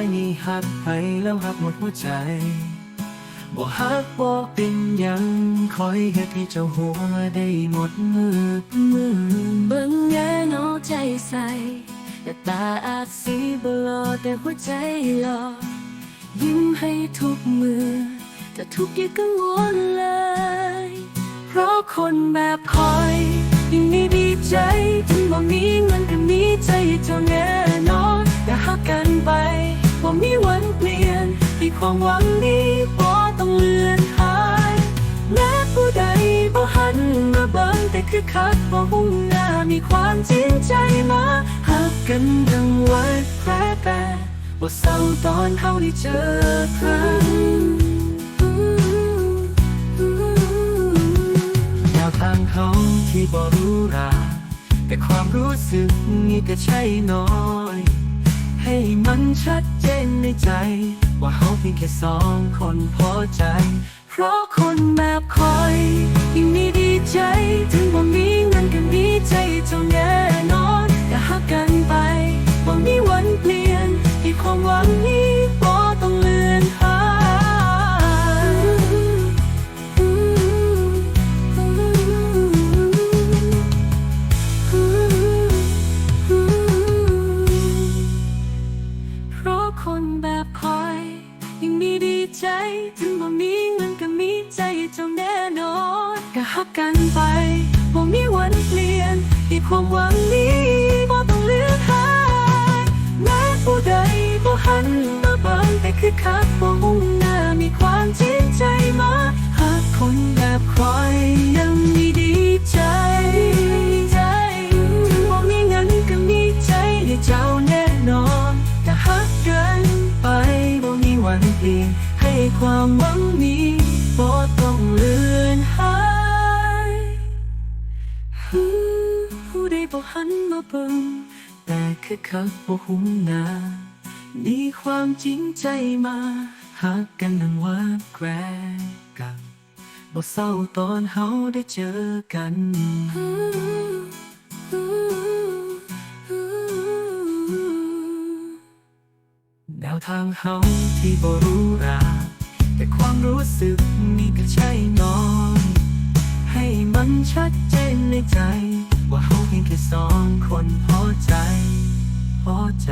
อยนี่หักไปแล้วหักหมดหัวใจบ่ฮักบ่เป็นยังคอยเฮ็ดให้เจ้าหัวได้หมดมือมือเบิ่งแง่เนาใจใส่แต่ตาอาจสีบลอแต่หัวใจหลอยิ้มให้ทุกมือ แต่ทุกอย่างกังวลเลย เพราะคนแบบคอยยิ่งมีดีใจถึงบ่มีเงินก็มี ใจเจ้าแน่นอนแต่หักกันไปบ่มีวันเปลี่ยนอีกความหวังนี้บ่ต้องเลือนหายแม้ผู้ใดบ่หันมาเบิ่งแต่คือคักบ่หุ่งหน้ามีความจริงใจมาหักกันดังไว้แพ้แต่บ่เศร้าตอนเฮาได้เจอกันแนวทางเขาที่บ่รู้รา แต่ความรู้สึกนี่ก็ใช่น้อย ให้มันชัดเจนในใจ ว่าเขาเพียงแค่สองคนพอใจ เพราะคนแบบคอ อนก็หักกันไปบ่มีวันเปลี่ยนอีกความหวังนี้บ่ต้องเลือกหายแม้ผู้ใดบ่หันมาเบิ่งแต่คือคักบ่มุ่งหน้ามีความจริงใจมาหักคนแบบคอยยังมีดีใจใจถึงบ่มีเงินก็มีใจให้เจ้าแน่นอนแต่หักกันไปบ่มีวันเปลี่ยนให้ความหวัง ผู้ใดบ่หันมาเบิ่งแต่คือคักบ่หุ้มหน้ามีความจริงใจมาหักกันนั้นว่าแกล้งกันบ่เศร้าตอนเฮาได้เจอกันแนวทางเฮาที่บ่รู้ราแต่ความรู้สึกนี่ก็ใช่น้อยันชัดเจนในใจ ว่าเฮาเพียงแค่สองคนพอใจ พอใจ